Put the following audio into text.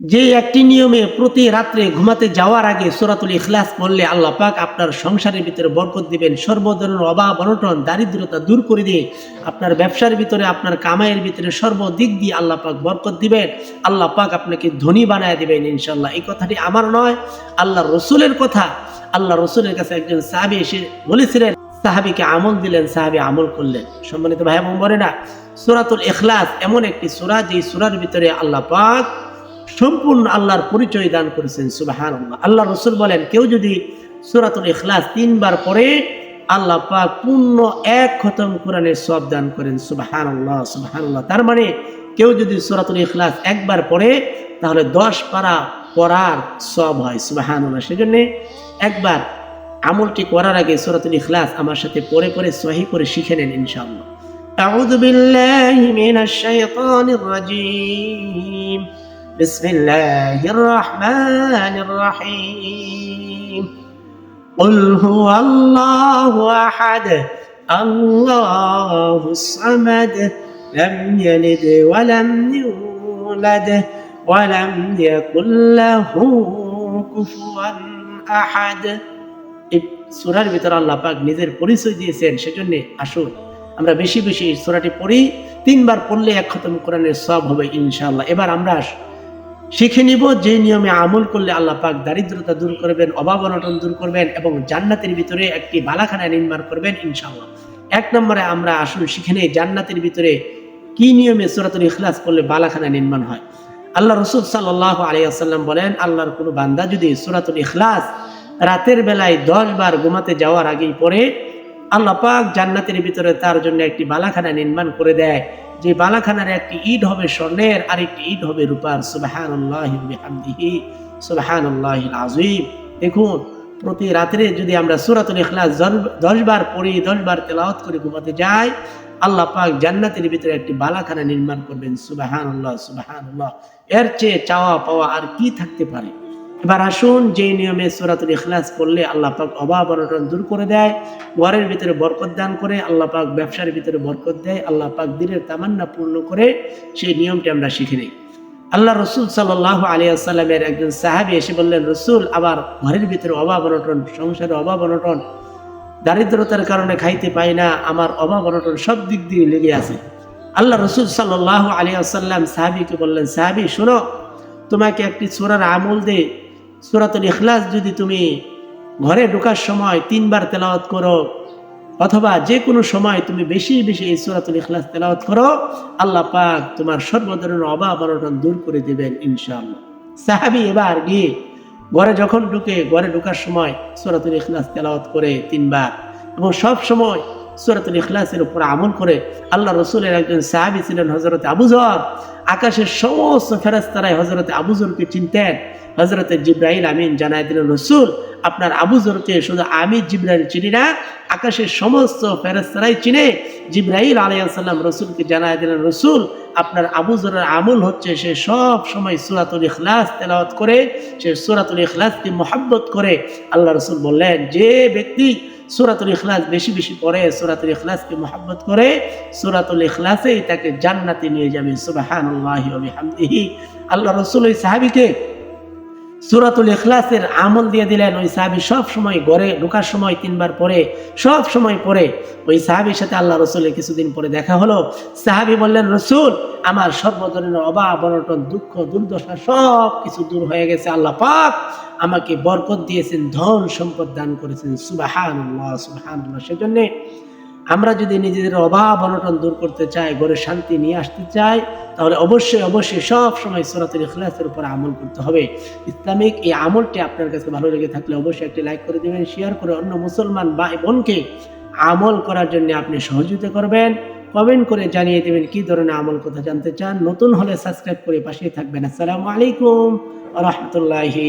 যে একটি নিয়মে প্রতি রাত্রে ঘুমাতে যাওয়ার আগে সূরাতুল ইখলাস পড়লে আল্লাহ পাক আপনার সংসারের ভিতরে বরকত দিবেন। সর্বধরনের অভাব, অনটন, দারিদ্রতা দূর করে দিয়ে আপনার ব্যবসার ভিতরে, আপনার কামাইয়ের ভিতরে সর্বদিক দিয়ে আল্লাহ পাক বরকত দিবেন। আল্লাহ পাক আপনাকে ধনী বানায় দিবেন ইনশাল্লাহ এই কথাটি আমার নয় আল্লাহ রসুলের কথা। আল্লাহ রসুলের কাছে একজন সাহাবি এসে বলেছিলেন, সাহাবিকে আমল দিলেন, সাহাবি আমল করলেন। সম্মানিত ভাই এবং না সুরাতুল ইখলাস এমন একটি সুরা যে সুরার ভিতরে আল্লাহ পাক সম্পূর্ণ আল্লাহর পরিচয় দান করেছেন সুবাহান আল্লাহ রসুল বলেন কেউ যদি সুরাতুল ইখলাস তিনবার পরে আল্লাহ পাক পূর্ণ এক খতম কোরআনের সব দান করেন সুবাহান আল্লাহ সুবাহান আল্লাহ তার মানে কেউ যদি সুরাতুল ইখলাস একবার পড়ে তাহলে দশ পারা পড়ার সব হয় সুবাহান আল্লাহ সেজন্য একবার আমলটি করার আগে সুরাতুল ইখলাস আমার সাথে পড়ে পড়ে সহি করে শিখে নেন ইনশাআল্লাহ أعوذ بالله من الشيطان الرجيم بسم الله الرحمن الرحيم قل هو الله أحد الله الصمد لم يلد ولم يولد ولم يكن له كفوا أحد এই সুরার ভিতরে আল্লাহ পাক নিজের পরিচয় দিয়েছেন সেজন্য আসুন আমরা বেশি বেশি এই সুরাটি পড়ি তিনবার পড়লে এক খতম কোরআনের সব হবে ইনশাআল্লাহ এবার আমরা শিখে নিব, যে নিয়মে আমল করলে আল্লাহ পাক দারিদ্রতা দূর করবেন, অভাব অনটন দূর করবেন এবং জান্নাতের ভিতরে একটি বালাখানা নির্মাণ করবেন ইনশাআল্লাহ। এক নম্বরে আমরা আসুন শিখে নেই জান্নাতের ভিতরে কি নিয়মে সুরাতুল ইখলাস করলে বালাখানা নির্মাণ হয়। আল্লাহ রসুল সাল্লাহ আলিয়াল্লাম বলেন, আল্লাহর কোনো বান্দা যদি সুরাতুল ইখলাস রাতের বেলায় দশ বার ঘুমাতে যাওয়ার আগেই পরে আল্লাহ পাক জান্নাতের ভিতরে তার জন্য একটি বালাখানা নির্মাণ করে দেয়। যে বালাখানার একটি ইট হবে স্বর্ণের আর একটি ইট হবে রূপার। সুবাহান আল্লাহিহি সুবাহান আজিম দেখুন, প্রতি রাত্রে যদি আমরা সুরাতুল ইখলাস দশ বার পড়ি, দশ বার তেলাওয়াত করে ঘুমাতে যাই, আল্লাহ পাক জান্নাতের ভিতরে একটি বালাখানা নির্মাণ করবেন। সুবাহান আল্লাহ সুবাহান আল্লাহ এর চেয়ে চাওয়া পাওয়া আর কি থাকতে পারে? এবার আসুন যে নিয়মে সুরাতুল ইখলাস করলে আল্লাহ পাক অভাব অনটন দূর করে দেয়। ঘরের ভিতরে বরকত দান করে আল্লাহ পাক ব্যবসার ভিতরে বরকত দেয়, আল্লাহ পাক দিনের তামান্না পূর্ণ করে সেই নিয়মটি আমরা শিখে নিই। আল্লাহ রসুল সাল্লাহ আলিয়াল্লামের একজন সাহাবি এসে বললেন, রসুল, আবার ঘরের ভিতরে অভাব অনটন, সংসারে অভাব অনটন, দারিদ্রতার কারণে খাইতে পাই না, আমার অভাব অনটন সব দিক দিয়ে লেগে আছে। আল্লাহ রসুল সাল্লাহ আলিয়াল্লাম সাহাবিকে বললেন, সাহাবি, শোনো, তোমাকে একটি সোরার আমল দে সুরাতুল ইখলাস যদি তুমি ঘরে ঢোকার সময় তিনবার তেলাওয়াত করো, অথবা যে কোনো সময় তুমি বেশি বেশি এই সুরাতুল ইখলাস তেলাওয়াত করো, আল্লাহ পাক তোমার সর্বধরনের অভাব অনটন দূর করে দিবেন ইনশাআল্লাহ। সাহাবি এবার গিয়ে ঘরে যখন ঢুকে, ঘরে ঢোকার সময় সুরাতুল ইখলাস তেলাওয়াত করে তিনবার এবং সব সময় সুরাতুল ইখলাসের উপর আমল করে আল্লাহ রসুলের একজন সাহাবি ছিলেন হজরত আবুজর আকাশের সমস্ত ফেরাস্তারায় হজরত আবুজরকে চিনতেন। হজরত জিব্রাহিল আমিন জানাই দিলেন, রসুল আপনার আবুজরকে শুধু আমি জিব্রাহিল চিনি না, আকাশের সমস্ত ফেরাস্তারাই চিনে। জিব্রাহিল আলাইসাল্লাম রসুলকে জানাই দিলেন, রসুল, আপনার আবুজরের আমল হচ্ছে সে সব সময় সুরাতুল ইখলাস তেলাওয়াত করে, সে সুরাতুল ইখলাসকে মোহাব্বত করে। আল্লাহ রসুল বললেন, যে ব্যক্তি সুরাতুল ইখলাস বেশি বেশি পড়ে, সুরাতুল ইখলাসকে মোহাব্বত করে, সুরাতুল ইখলাসেই তাকে জান্নাতে নিয়ে যাবে। সুবাহান আল্লাহ রসুল ওই সাহাবিকে সুরাতুল ইখলাসের আমল দিয়ে দিলেন ওই সাহাবি সব সময় গড়ে ঢোকার সময় তিনবার পরে, সব সময় পরে। ওই সাহাবির সাথে আল্লাহ রসুলের কিছুদিন পরে দেখা হলো। সাহাবি বললেন, রসুল, আমার সর্বধরনের অভাব, অনটন, দুঃখ, দুর্দশা সব কিছু দূর হয়ে গেছে। আল্লাহ পাক আমাকে বরকত দিয়েছেন, ধন সম্পদ দান করেছেন। সুবাহান সুবাহান সেজন্যে আমরা যদি নিজেদের অভাব, অনটন দূর করতে চাই, ঘরে শান্তি নিয়ে আসতে চাই, তাহলে অবশ্যই অবশ্যই সব সময় সরাসরি ইখলাসের উপর আমল করতে হবে। ইসলামিক এই আমলটি আপনার কাছে ভালো লেগে থাকলে অবশ্যই একটি লাইক করে দেবেন শেয়ার করে অন্য মুসলমান ভাই বোনকে আমল করার জন্য আপনি সহযোগিতা করবেন। কমেন্ট করে জানিয়ে দেবেন কি ধরনের আমল কথা জানতে চান। নতুন হলে সাবস্ক্রাইব করে পাশেই থাকবেন। আসসালামু আলাইকুম রহমতুল্লাহি